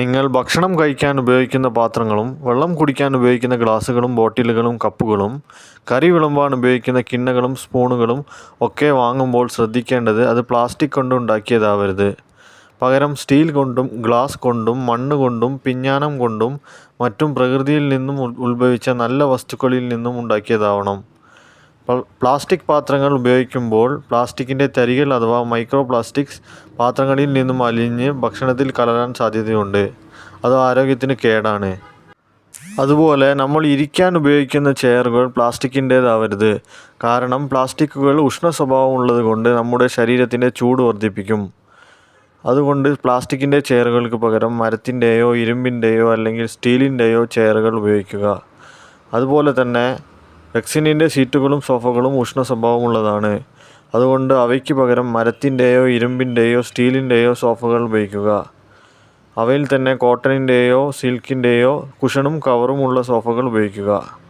നിങ്ങൾ ഭക്ഷണം കഴിക്കാൻ ഉപയോഗിക്കുന്ന പാത്രങ്ങളും വെള്ളം കുടിക്കാൻ ഉപയോഗിക്കുന്ന ഗ്ലാസുകളും ബോട്ടിലുകളും കപ്പുകളും കറി വിളമ്പാൻ ഉപയോഗിക്കുന്ന കിണ്ണകളും സ്പൂണുകളും ഒക്കെ വാങ്ങുമ്പോൾ ശ്രദ്ധിക്കേണ്ടത് അത് പ്ലാസ്റ്റിക് കൊണ്ട് ഉണ്ടാക്കിയതാവരുത്. പകരം സ്റ്റീൽ കൊണ്ടും ഗ്ലാസ് കൊണ്ടും മണ്ണ് കൊണ്ടും പിഞ്ഞാനം കൊണ്ടും മറ്റും പ്രകൃതിയിൽ നിന്നും ഉത്ഭവിച്ച നല്ല വസ്തുക്കളിൽ നിന്നും ഉണ്ടാക്കിയതാവണം. പ്ലാസ്റ്റിക് പാത്രങ്ങൾ ഉപയോഗിക്കുമ്പോൾ പ്ലാസ്റ്റിക്കിന്റെ തരികൾ അഥവാ മൈക്രോ പ്ലാസ്റ്റിക്സ് പാത്രങ്ങളിൽ നിന്നും അലിഞ്ഞ് ഭക്ഷണത്തിൽ കലരാൻ സാധ്യതയുണ്ട്. അത് ആരോഗ്യത്തിന് കേടാണ്. അതുപോലെ നമ്മൾ ഇരിക്കാൻ ഉപയോഗിക്കുന്ന ചെയറുകൾ പ്ലാസ്റ്റിക്കിന്റേതാവരുത്. കാരണം പ്ലാസ്റ്റിക്കുകൾ ഉഷ്ണ സ്വഭാവമുള്ളത് കൊണ്ട് നമ്മുടെ ശരീരത്തിന്റെ ചൂട് വർദ്ധിപ്പിക്കും. അതുകൊണ്ട് പ്ലാസ്റ്റിക്കിന്റെ ചെയറുകൾക്ക് പകരം മരത്തിന്റെയോ ഇരുമ്പിന്റെയോ അല്ലെങ്കിൽ സ്റ്റീലിന്റെയോ ചെയറുകൾ ഉപയോഗിക്കുക. അതുപോലെ തന്നെ റെക്സിനിന്റെ സീറ്റുകളും സോഫകളും ഉഷ്ണ സ്വഭാവമുള്ളതാണ്. അതുകൊണ്ട് അവയ്ക്ക് പകരം മരത്തിന്റെയോ ഇരുമ്പിന്റെയോ സ്റ്റീലിന്റെയോ സോഫകൾ ഉപയോഗിക്കുക. അവയിൽ തന്നെ കോട്ടണിന്റെയോ സിൽക്കിന്റെയോ കുഷണും കവറുമുള്ള സോഫകൾ ഉപയോഗിക്കുക.